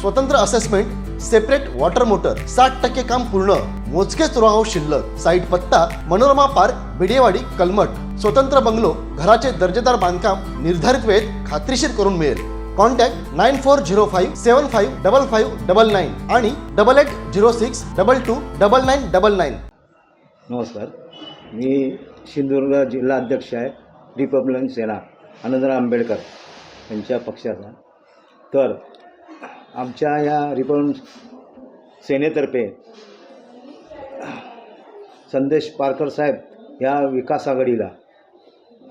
स्वतंत्र assessment separate water motor साठ टक्के काम पूर्ण मोजकेच रो शिल्लक साईट पत्ता मनोरमा पार्क बिडेवाडी कलमट. स्वतंत्र बंगलो घराचे दर्जेदार बांधकाम निर्धारित वेळेत खात्रीशीर करून मिळेल. Contact nine four zero five seven five double five double nine आणि double eight zero six double two double nine double nine नमस्कार. मी सिंधुदुर्ग जिल्हा अध्यक्ष आहे रिपब्लिकन सेना आनंदराव आंबेडकर यांच्या पक्षाचा. तर आमच्या या रिपब्लिक सेनेतर्फे संदेश पारकर साहेब ह्या विकास आघाडीला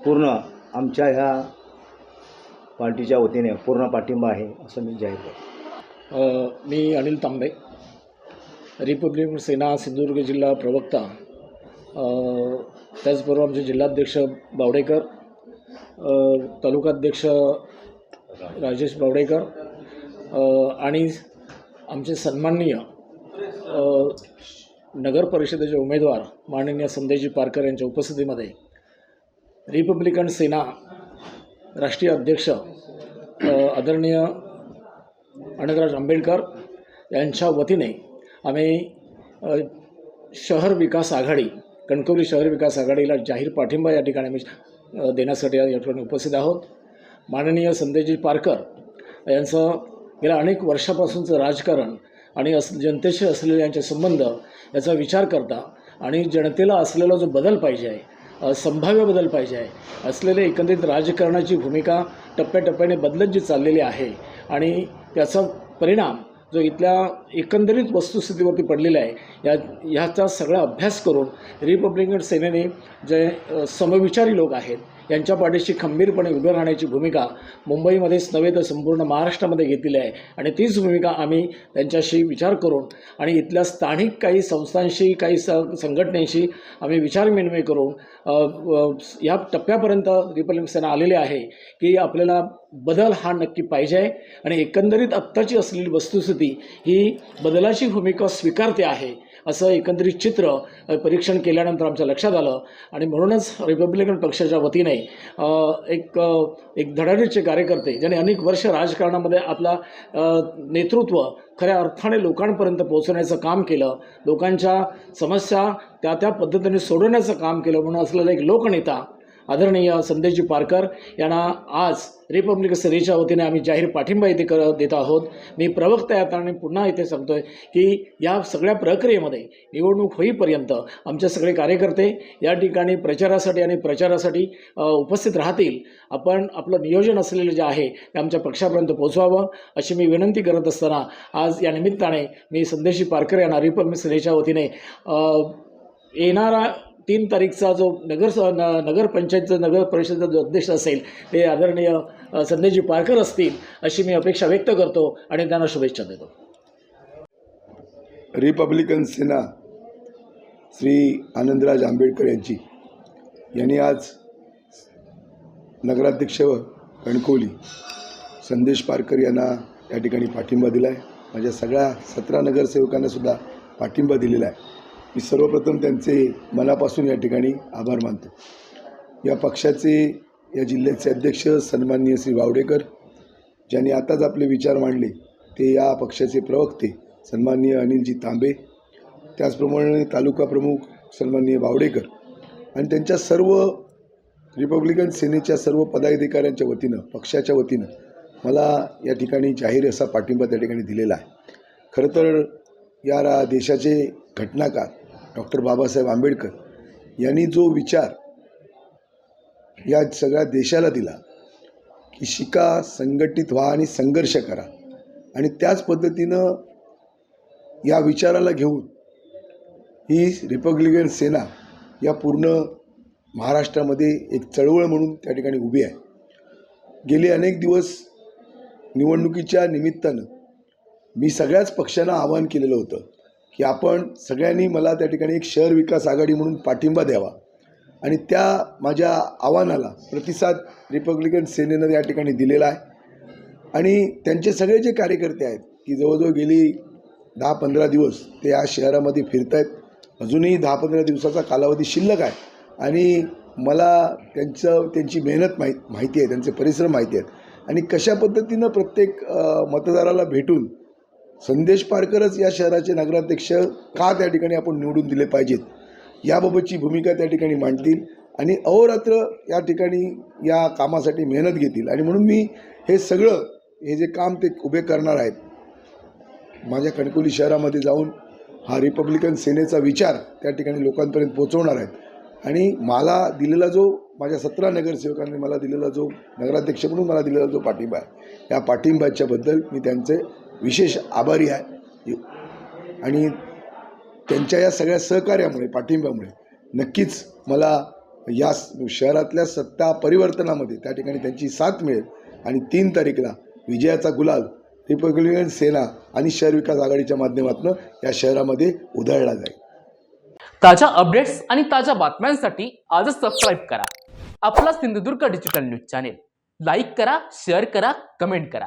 पूर्ण आमच्या ह्या पार्टीच्या वतीने पूर्ण पाठिंबा आहे असं मी जाहीर करतो. मी अनिल तांबे रिपब्लिक सेना सिंधुदुर्ग जिल्हा प्रवक्ता. त्याचबरोबर आमचे जिल्हाध्यक्ष बावडेकर तालुकाध्यक्ष राजेश बावडेकर आणि आमचे सन्माननीय नगर परिषदेचे उमेदवार माननीय संदेशजी पारकर यांच्या उपस्थितीमध्ये रिपब्लिकन सेना राष्ट्रीय अध्यक्ष आदरणीय अनंतराज आंबेडकर यांच्या वतीने आम्ही शहर विकास आघाडी कणकवली शहर विकास आघाडीला जाहीर पाठिंबा या ठिकाणी आम्ही देण्यासाठी या ठिकाणी उपस्थित आहोत. माननीय संदेशजी पारकर यांचं गेल्या अनेक वर्षापासूनचं राजकारण आणि अस जनतेशी असलेले यांचे संबंध याचा विचार करता आणि जनतेला असलेला जो बदल पाहिजे आहे संभाव्य बदल पाहिजे आहे असलेले एकंदरीत राजकारणाची भूमिका टप्प्याटप्प्याने बदलत जी चाललेली आहे आणि त्याचा परिणाम जो इथल्या एकंदरीत वस्तुस्थितीवरती पडलेला आहे या ह्याचा सगळा अभ्यास करून रिपब्लिकन सेनेने जे समविचारी लोक आहेत यांच्या पाठीशी खंबीरपणे उभे राहण्याची भूमिका मुंबईमध्येच नव्हे तर संपूर्ण महाराष्ट्रामध्ये घेतलेली आहे. आणि तीच भूमिका आम्ही त्यांच्याशी विचार करून आणि इथल्या स्थानिक काही संस्थांशी काही स संघटनेशी आम्ही विचारविनिमय करून या टप्प्यापर्यंत रिपब्लिकन सेना आलेली आहे की आपल्याला बदल हा नक्की पाहिजे आहे आणि एकंदरीत आत्ताची असलेली वस्तुस्थिती ही बदलाची भूमिका स्वीकारते आहे. असं एकंदरीत चित्र परीक्षण केल्यानंतर आमच्या लक्षात आलं. आणि म्हणूनच रिपब्लिकन पक्षाच्या वतीने एक एक धडाडीचे कार्यकर्ते ज्याने अनेक वर्ष राजकारणामध्ये आपला नेतृत्व खऱ्या अर्थाने लोकांपर्यंत पोहोचवण्याचं काम केलं लोकांच्या समस्या त्या त्या पद्धतीने सोडवण्याचं काम केलं म्हणून असलेला एक लोकनेता आदरणीय संदेशजी पारकर यांना आज रिपब्लिक सेनेच्या वतीने आम्ही जाहीर पाठिंबा इथे कर देत आहोत. मी प्रवक्ता या कारणाने पुन्हा इथे सांगतो आहे की या सगळ्या प्रक्रियेमध्ये निवडणूक होईपर्यंत आमचे सगळे कार्यकर्ते या ठिकाणी प्रचारासाठी आणि प्रचारासाठी उपस्थित राहतील. आपण आपलं नियोजन असलेलं जे आहे ते आमच्या पक्षापर्यंत पोहोचवावं अशी मी विनंती करत असताना आज या निमित्ताने मी संदेशी पारकर यांना रिपब्लिक सेनेच्या वतीने येणारा तीन तारीखचा जो नगर न नगरपंचायतचं नगर परिषदेचा जो अध्यक्ष असेल ते आदरणीय अ, पारकर असतील अशी मी अपेक्षा व्यक्त करतो आणि त्यांना शुभेच्छा देतो. रिपब्लिकन सेना श्री आनंदराज आंबेडकर यांची. यांनी आज नगराध्यक्ष व संदेश पारकर यांना या ठिकाणी पाठिंबा दिला आहे माझ्या सगळ्या सतरा नगरसेवकांनासुद्धा पाठिंबा दिलेला आहे. मी सर्वप्रथम त्यांचे मनापासून या ठिकाणी आभार मानतो. या पक्षाचे या जिल्ह्याचे अध्यक्ष सन्माननीय श्री वावडेकर ज्यांनी आताच आपले विचार मांडले ते या पक्षाचे प्रवक्ते सन्माननीय अनिलजी तांबे त्याचप्रमाणे तालुका प्रमुख सन्माननीय बावडेकर आणि त्यांच्या सर्व रिपब्लिकन सेनेच्या सर्व पदाधिकाऱ्यांच्या वतीनं पक्षाच्या वतीनं मला या ठिकाणी जाहीर असा पाठिंबा त्या ठिकाणी दिलेला आहे. खरं तर या रा देशाचे घटनाकार डॉक्टर बाबासाहेब आंबेडकर यांनी जो विचार या सगळ्या देशाला दिला की शिका संघटित व्हा आणि संघर्ष करा. आणि त्याच पद्धतीनं या विचाराला घेऊन ही रिपब्लिकन सेना या पूर्ण महाराष्ट्रामध्ये एक चळवळ म्हणून त्या ठिकाणी उभी आहे. गेले अनेक दिवस निवडणुकीच्या निमित्तानं मी सगळ्याच पक्षांना आवाहन केलेलं होतं की आपण सगळ्यांनी मला त्या ठिकाणी एक शहर विकास आघाडी म्हणून पाठिंबा द्यावा. आणि त्या माझ्या आव्हानाला प्रतिसाद रिपब्लिकन सेनेनं या ठिकाणी दिलेला आहे. आणि त्यांचे सगळे जे कार्यकर्ते आहेत की जवळजवळ गेली दहा पंधरा दिवस ते या शहरामध्ये फिरत आहेत अजूनही दहा पंधरा दिवसाचा कालावधी शिल्लक आहे. आणि मला त्यांचं त्यांची मेहनत माहीत माहिती आहे त्यांचे परिश्रम माहिती आहेत. आणि कशा पद्धतीनं प्रत्येक मतदाराला भेटून संदेश पारकरच या शहराचे नगराध्यक्ष का त्या ठिकाणी आपण निवडून दिले पाहिजेत? याबाबतची भूमिका त्या ठिकाणी मांडतील आणि अहोरात्र या ठिकाणी या कामासाठी मेहनत घेतील. आणि म्हणून मी हे सगळं हे जे काम ते उभे करणार आहेत माझ्या कणकोली शहरामध्ये जाऊन हा रिपब्लिकन सेनेचा विचार त्या ठिकाणी लोकांपर्यंत पोहोचवणार आहेत. आणि मला दिलेला जो माझ्या सतरा नगरसेवकांनी मला दिलेला जो नगराध्यक्ष म्हणून मला दिलेला जो पाठिंबा आहे या पाठिंबाच्याबद्दल मी त्यांचे विशेष आभारी आहे. आणि त्यांच्या या सगळ्या सहकार्यामुळे पाठिंब्यामुळे नक्कीच मला या शहरातल्या सत्ता परिवर्तनामध्ये त्या ठिकाणी त्यांची साथ मिळेल. आणि तीन तारीखला विजयाचा गुलाल रिपब्लिकन सेना आणि शहर विकास आघाडीच्या माध्यमातून या शहरामध्ये उधळला जाईल. ताज्या अपडेट्स आणि ताज्या बातम्यांसाठी आजच सबस्क्राईब करा. आपला Sindhudurg digital news channel like करा शेअर करा कमेंट करा.